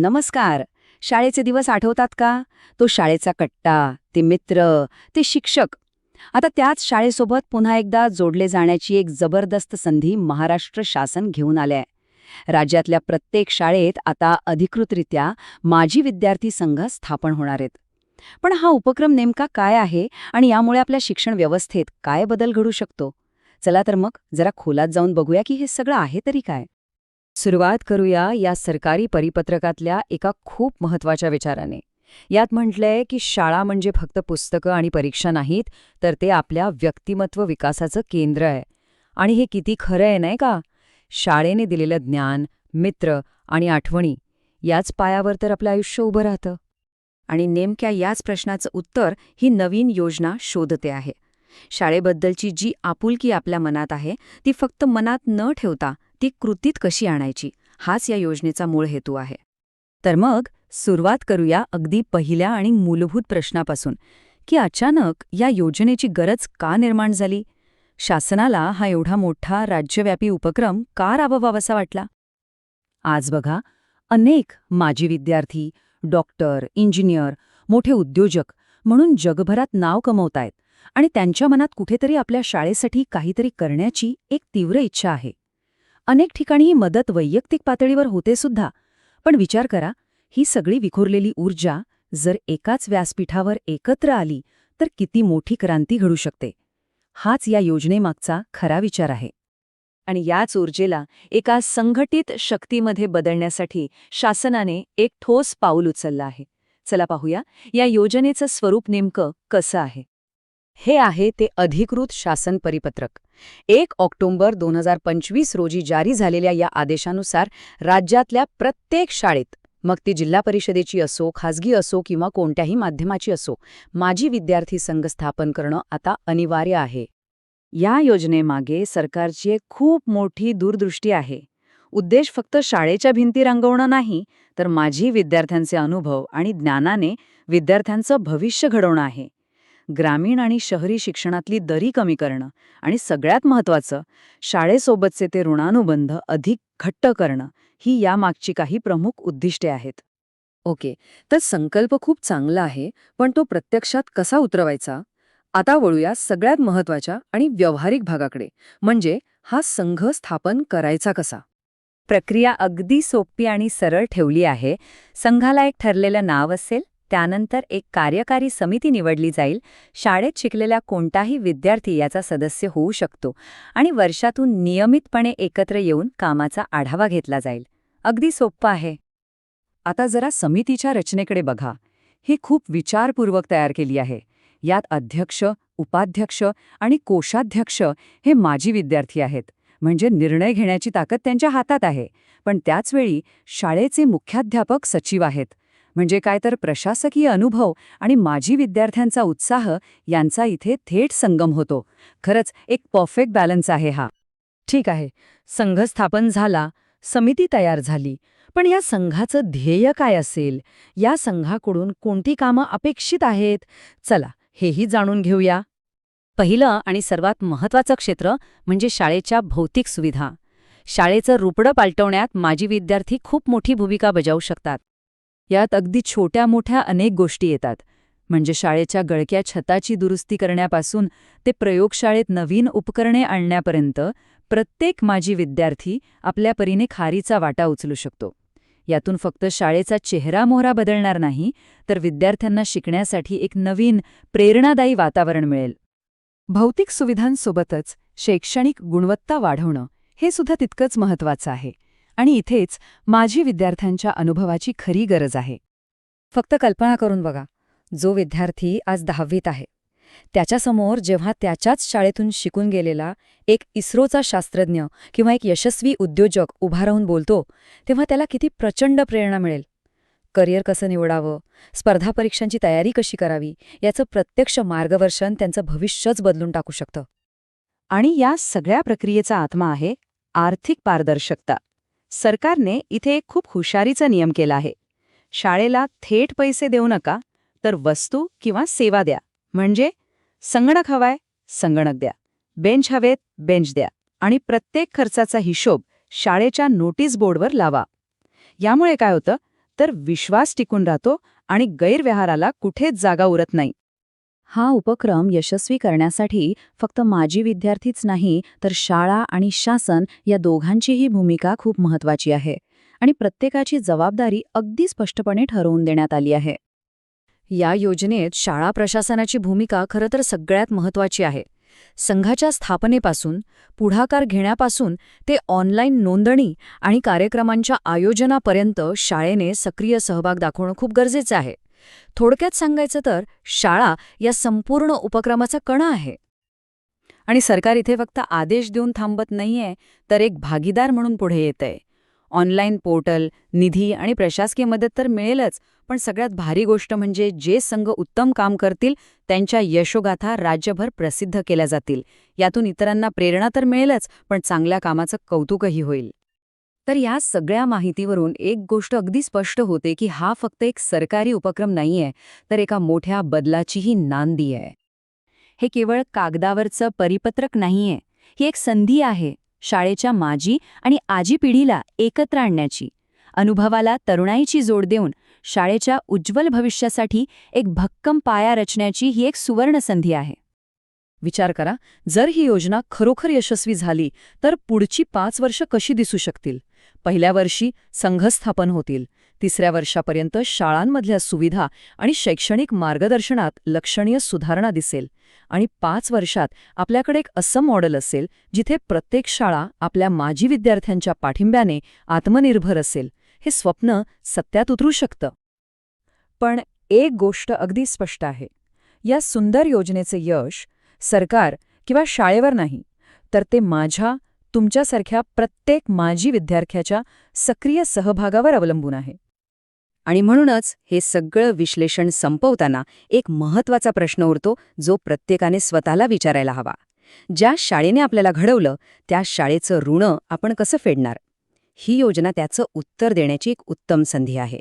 नमस्कार. शाळेचे दिवस आठवतात का? तो शाळेचा कट्टा ते मित्र ते शिक्षक. आता त्याच शाळेसोबत पुन्हा एकदा जोडले जाण्याची एक जबरदस्त संधी महाराष्ट्र शासन घेऊन आलंय. राज्यातल्या प्रत्येक शाळेत आता अधिकृतरित्या माजी विद्यार्थी संघ स्थापन होणार आहेत. पण हा उपक्रम नेमका काय आहे आणि यामुळे आपल्या शिक्षण व्यवस्थेत काय बदल घडू शकतो? चला तर मग जरा खोलात जाऊन बघूया की हे सगळं आहे तरी काय. सुरुवात करूया या सरकारी परिपत्रकातल्या एका खूप महत्त्वाच्या विचाराने. यात म्हटलंय की शाळा म्हणजे फक्त पुस्तकं आणि परीक्षा नाहीत तर ते आपल्या व्यक्तिमत्व विकासाचं केंद्र आहे. आणि हे किती खरं आहे नाही का? शाळेने दिलेलं ज्ञान मित्र आणि आठवणी याच पायावर तर आपलं आयुष्य उभं राहतं. आणि नेमक्या याच प्रश्नाचं उत्तर ही नवीन योजना शोधते आहे. शाळेबद्दलची जी आपुलकी आपल्या मनात आहे ती फक्त मनात न ठेवता ती कृतीत कशी आणायची हाच या योजनेचा मूळ हेतू आहे. तर मग सुरुवात करूया अगदी पहिल्या आणि मूलभूत प्रश्नापासून की अचानक या योजनेची गरज का निर्माण झाली? शासनाला हा एवढा मोठा राज्यव्यापी उपक्रम का राबवावासा वाटला? आज बघा अनेक माजी विद्यार्थी डॉक्टर इंजिनियर मोठे उद्योजक म्हणून जगभरात नाव कमवतायत आणि त्यांच्या मनात कुठेतरी आपल्या शाळेसाठी काहीतरी करण्याची एक तीव्र इच्छा आहे. अनेक ठिकाणी ही मदत वैयक्तिक पातळीवर होते सुद्धा. पण विचार करा ही सगळी विखुरलेली ऊर्जा जर एकाच व्यासपीठावर एकत्र आली तर किती मोठी क्रांती घडू शकते. हाच या योजनेमागचा खरा विचार आहे. आणि याच ऊर्जेला एका संघटित शक्तीमध्ये बदलण्यासाठी शासनाने एक ठोस पाऊल उचललं आहे. चला पाहूया या योजनेचं स्वरूप नेमकं कसं आहे. हे आहे ते अधिकृत शासन परिपत्रक. एक ऑक्टोबर दोन हजार पंचवीस रोजी जारी झालेल्या या आदेशानुसार राज्यातल्या प्रत्येक शाळेत मग ती जिल्हा परिषदेची असो खासगी असो किंवा कोणत्याही माध्यमाची असो माजी विद्यार्थी संघ स्थापन करणं आता अनिवार्य आहे. या योजनेमागे सरकारची एक खूप मोठी दूरदृष्टी आहे. उद्देश फक्त शाळेच्या भिंती रंगवणं नाही तर माजी विद्यार्थ्यांचे अनुभव आणि ज्ञानाने विद्यार्थ्यांचं भविष्य घडवणं आहे. ग्रामीण आणि शहरी शिक्षणातली दरी कमी करणं आणि सगळ्यात महत्त्वाचं शाळेसोबतचे ते ऋणानुबंध अधिक घट्ट करणं ही यामागची काही प्रमुख उद्दिष्टे आहेत. ओके तर संकल्प खूप चांगला आहे पण तो प्रत्यक्षात कसा उतरवायचा? आता वळूया सगळ्यात महत्त्वाच्या आणि व्यावहारिक भागाकडे म्हणजे हा संघ स्थापन करायचा कसा? प्रक्रिया अगदी सोपी आणि सरळ ठेवली आहे. संघाला एक ठरलेलं नाव असेल? त्यानंतर एक कार्यकारी समिती निवडली जाईल. शाळेत शिकलेला कोणताही विद्यार्थी याचा सदस्य होऊ शकतो आणि वर्षातून नियमितपणे एकत्र येऊन कामाचा आढावा घेतला जाईल. अगदी सोप्पं आहे. आता जरा समितीच्या रचनेकडे बघा. ही खूप विचारपूर्वक तयार केली आहे. यात अध्यक्ष उपाध्यक्ष आणि कोषाध्यक्ष हे माजी विद्यार्थी आहेत. म्हणजे निर्णय घेण्याची ताकद त्यांच्या हातात आहे. पण त्याचवेळी शाळेचे मुख्याध्यापक सचिव आहेत. म्हणजे काय तर प्रशासकीय अनुभव आणि माजी विद्यार्थ्यांचा उत्साह यांचा इथे थेट संगम होतो. खरंच एक परफेक्ट बॅलन्स आहे हा. ठीक आहे संघ स्थापन झाला समिती तयार झाली पण या संघाचं ध्येय काय असेल? या संघाकडून कोणती कामं अपेक्षित आहेत? चला हेही जाणून घेऊया. पहिलं आणि सर्वात महत्वाचं क्षेत्र म्हणजे शाळेच्या भौतिक सुविधा. शाळेचं रुपडं पालटवण्यात माजी विद्यार्थी खूप मोठी भूमिका बजावू शकतात. यात अगदी छोट्या मोठ्या अनेक गोष्टी येतात. म्हणजे शाळेच्या गळक्या छताची दुरुस्ती करण्यापासून ते प्रयोगशाळेत नवीन उपकरणे आणण्यापर्यंत प्रत्येक माजी विद्यार्थी आपल्या परीने खारीचा वाटा उचलू शकतो. यातून फक्त शाळेचा चेहरा मोहरा बदलणार नाही तर विद्यार्थ्यांना शिकण्यासाठी एक नवीन प्रेरणादायी वातावरण मिळेल. भौतिक सुविधांसोबतच शैक्षणिक गुणवत्ता वाढवणं हे सुद्धा तितकंच महत्वाचं आहे. आणि इथेच माझी विद्यार्थ्यांच्या अनुभवाची खरी गरज आहे. फक्त कल्पना करून बघा जो विद्यार्थी आज दहावीत आहे त्याच्यासमोर जेव्हा त्याच्याच शाळेतून शिकून गेलेला एक इस्रोचा शास्त्रज्ञ किंवा एक यशस्वी उद्योजक उभा राहून बोलतो तेव्हा त्याला किती प्रचंड प्रेरणा मिळेल. करिअर कसं निवडावं स्पर्धा परीक्षांची तयारी कशी करावी याचं प्रत्यक्ष मार्गदर्शन त्यांचं भविष्यच बदलून टाकू शकतं. आणि या सगळ्या प्रक्रियेचा आत्मा आहे आर्थिक पारदर्शकता. सरकारने इथे एक खूप हुशारीचा नियम केला आहे. शाळेला थेट पैसे देऊ नका तर वस्तू किंवा सेवा द्या. म्हणजे संगणक हवाय संगणक द्या. बेंच हवेत बेंच द्या. आणि प्रत्येक खर्चाचा हिशोब शाळेच्या नोटीस बोर्डवर लावा. यामुळे काय होतं तर विश्वास टिकून राहतो आणि गैरव्यवहाराला कुठेच जागा उरत नाही. हा उपक्रम यशस्वी करण्यासाठी फक्त माजी विद्यार्थीच नाही तर शाळा आणि शासन या दोघांचीही भूमिका खूप महत्वाची आहे आणि प्रत्येकाची जबाबदारी अगदी स्पष्टपणे ठरवून देण्यात आली आहे. या योजनेत शाळा प्रशासनाची भूमिका खरं तर सगळ्यात महत्वाची आहे. संघाच्या स्थापनेपासून पुढाकार घेण्यापासून ते ऑनलाईन नोंदणी आणि कार्यक्रमांच्या आयोजनापर्यंत शाळेने सक्रिय सहभाग दाखवणं खूप गरजेचं आहे. थोडक्यात सांगायचं तर शाळा या संपूर्ण उपक्रमाचा कणा आहे. आणि सरकार इथे फक्त आदेश देऊन थांबत नाहीये तर एक भागीदार म्हणून पुढे येतंय. ऑनलाईन पोर्टल निधी आणि प्रशासकीय मदत तर मिळेलच पण सगळ्यात भारी गोष्ट म्हणजे जे संघ उत्तम काम करतील त्यांच्या यशोगाथा राज्यभर प्रसिद्ध केल्या जातील. यातून इतरांना प्रेरणा तर मिळेलच पण चांगल्या कामाचं कौतुकही होईल. तर या सगळ्या माहितीवरून एक गोष्ट अगदी स्पष्ट होते की हा फक्त एक सरकारी उपक्रम नाहीये तर एका मोठ्या बदलाचीही नांदी आहे. हे केवळ कागदावरचं परिपत्रक नाहीये ही एक संधी आहे शाळेच्या माजी आणि आजी पिढीला एकत्र आणण्याची अनुभवाला तरुणाईची जोड देऊन शाळेच्या उज्ज्वल भविष्यासाठी एक भक्कम पाया रचण्याची ही एक सुवर्ण संधी आहे. विचार करा जर ही योजना खरोखर यशस्वी झाली तर पुढची पाच वर्ष कशी दिसू शकतील? पहिल्या वर्षी संघस्थापन होतील. तिसऱ्या वर्षापर्यंत शाळांमधल्या सुविधा आणि शैक्षणिक मार्गदर्शनात लक्षणीय सुधारणा दिसेल. आणि पाच वर्षात आपल्याकडे एक असं मॉडेल असेल जिथे प्रत्येक शाळा आपल्या माजी विद्यार्थ्यांच्या पाठिंब्याने आत्मनिर्भर असेल. हे स्वप्न सत्यात उतरू शकतं. पण एक गोष्ट अगदी स्पष्ट आहे. या सुंदर योजनेचे यश सरकार किंवा शाळेवर नाही तर ते माझ्या तुमच्यासारख्या प्रत्येक माजी विद्यार्थ्याच्या सक्रिय सहभागावर अवलंबून आहे. आणि म्हणूनच हे सगळं विश्लेषण संपवताना एक महत्त्वाचा प्रश्न उरतो जो प्रत्येकाने स्वतःला विचारायला हवा. ज्या शाळेने आपल्याला घडवलं त्या शाळेचं ऋण आपण कसं फेडणार? ही योजना त्याचं उत्तर देण्याची एक उत्तम संधी आहे.